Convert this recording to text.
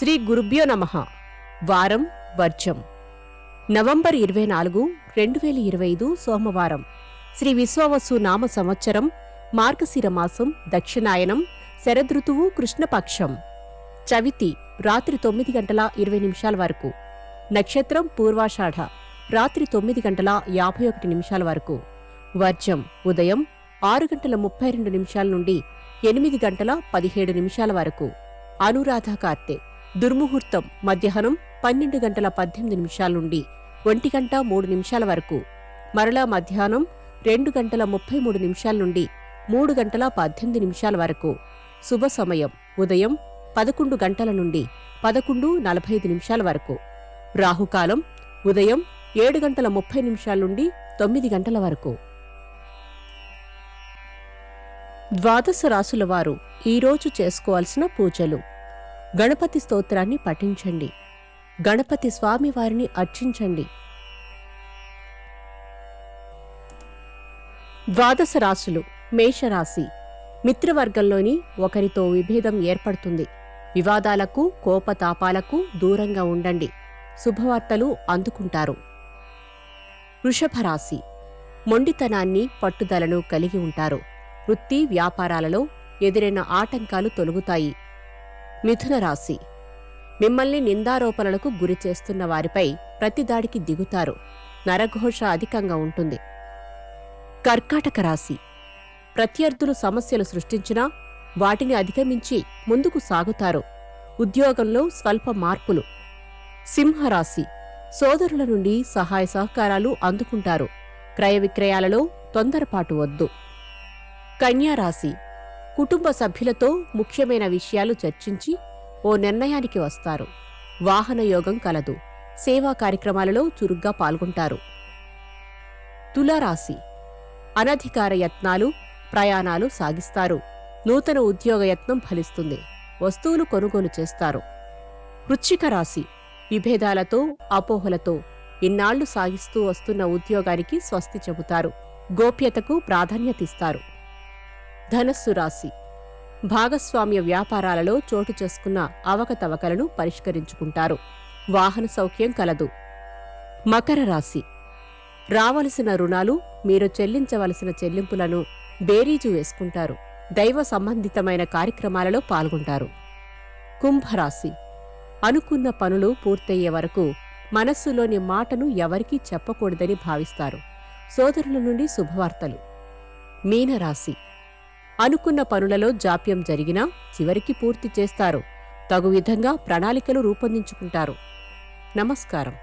శ్రీ గురుభ్యో నమ. వారం వర్జం. నవంబర్ ఇరవై నాలుగు రెండు వేల ఇరవై ఐదు సోమవారం. శ్రీ విశ్వవసు నామ సంవత్సరం మార్గశిర మాసం దక్షిణాయనం శరదృతువు కృష్ణపక్షం. చవితి రాత్రి తొమ్మిది గంటల ఇరవై నిమిషాల వరకు. నక్షత్రం పూర్వాషాఢ రాత్రి తొమ్మిది గంటల యాభై ఒకటి నిమిషాల వరకు. వర్జం ఉదయం ఆరు గంటల ముప్పై రెండు నిమిషాల నుండి ఎనిమిది గంటల పదిహేడు నిమిషాల వరకు. అనురాధ కార్తె. దుర్ముహూర్తం మధ్యాహ్నం పన్నెండు గంటల పద్దెనిమిది నిమిషాల నుండి ఒంటి గంట మూడు నిమిషాల వరకు. మరలా మధ్యాహ్నం రెండు గంటల ముప్పై మూడు నిమిషాల నుండి మూడు గంటల పద్దెనిమిది నిమిషాల వరకు. శుభ సమయం ఉదయం పదకొండు గంటల నుండి పదకొండు నలభై ఐదు నిమిషాల వరకు. రాహుకాలం ఉదయం ఏడు గంటల ముప్పై నిమిషాల నుండి తొమ్మిది గంటల వరకు. ద్వాదశ రాసుల వారు ఈరోజు చేసుకోవాల్సిన పూజలు. గణపతి స్తోత్రాన్ని పఠించండి. గణపతి స్వామి వారిని అర్చించండి. ద్వాదశ రాశులు మేషరాశి. మిత్రవర్గంలోని ఒకరితో విభేదం ఏర్పడుతుంది. వివాదాలకు కోపతాపాలకు దూరంగా ఉండండి. శుభవార్తలు అందుకుంటారు. వృషభరాశి మొండితనాన్ని పట్టుదలను కలిగి ఉంటారు. వృత్తి వ్యాపారాలలో ఎదురైన ఆటంకాలు తొలగుతాయి. మిథున రాశి. మిమ్మల్ని నిందారోపణలకు గురి చేస్తున్న వారిపై ప్రతిదాడికి దిగుతారు. నరఘోష అధికంగా ఉంటుంది. కర్కాటక రాశి. ప్రత్యర్థులు సమస్యలు సృష్టించినా వాటిని అధిగమించి ముందుకు సాగుతారు. ఉద్యోగంలో స్వల్ప మార్పులు. సింహరాశి. సోదరుల నుండి సహాయ సహకారాలు అందుకుంటారు. క్రయ విక్రయాలలో తొందరపాటు వద్దు. కన్యారాశి కుటుంబ సభ్యులతో ముఖ్యమైన విషయాలు చర్చించి ఓ నిర్ణయానికి వస్తారు. వాహన యోగం కలదు. సేవా కార్యక్రమాలలో చురుగ్గా పాల్గొంటారు. తులారాశి. అనధికార యత్నాలు ప్రయాణాలు సాగిస్తారు. నూతన ఉద్యోగ యత్నం ఫలిస్తుంది. వస్తువులు కొనుగోలు చేస్తారు. వృచ్చిక రాశి. విభేదాలతో అపోహలతో ఇన్నాళ్ళు సాగిస్తూ వస్తున్న ఉద్యోగానికి స్వస్తి చెబుతారు. గోప్యతకు ప్రాధాన్యతిస్తారు ధనస్సు రాశి. భాగస్వామ్య వ్యాపారాలలో చోటు చేసుకున్న అవకతవకలను పరిష్కరించుకుంటారు. వాహన సౌఖ్యం కలదు. మకర రాశి. రావలసిన రుణాలు మీరు చెల్లించవలసిన చెల్లింపులను బేరీజు వేసుకుంటారు. దైవ సంబంధితమైన కార్యక్రమాలలో పాల్గొంటారు. కుంభరాశి. అనుకున్న పనులు పూర్తయ్యే వరకు మనస్సులోని మాటను ఎవరికీ చెప్పకూడదని భావిస్తారు. సోదరుల నుండి శుభవార్తలు. మీనరాశి. అనుకున్న పనులలో జాప్యం జరిగినా చివరికి పూర్తి చేస్తారు. తగు విధంగా ప్రణాళికలు రూపొందించుకుంటారు. నమస్కారం.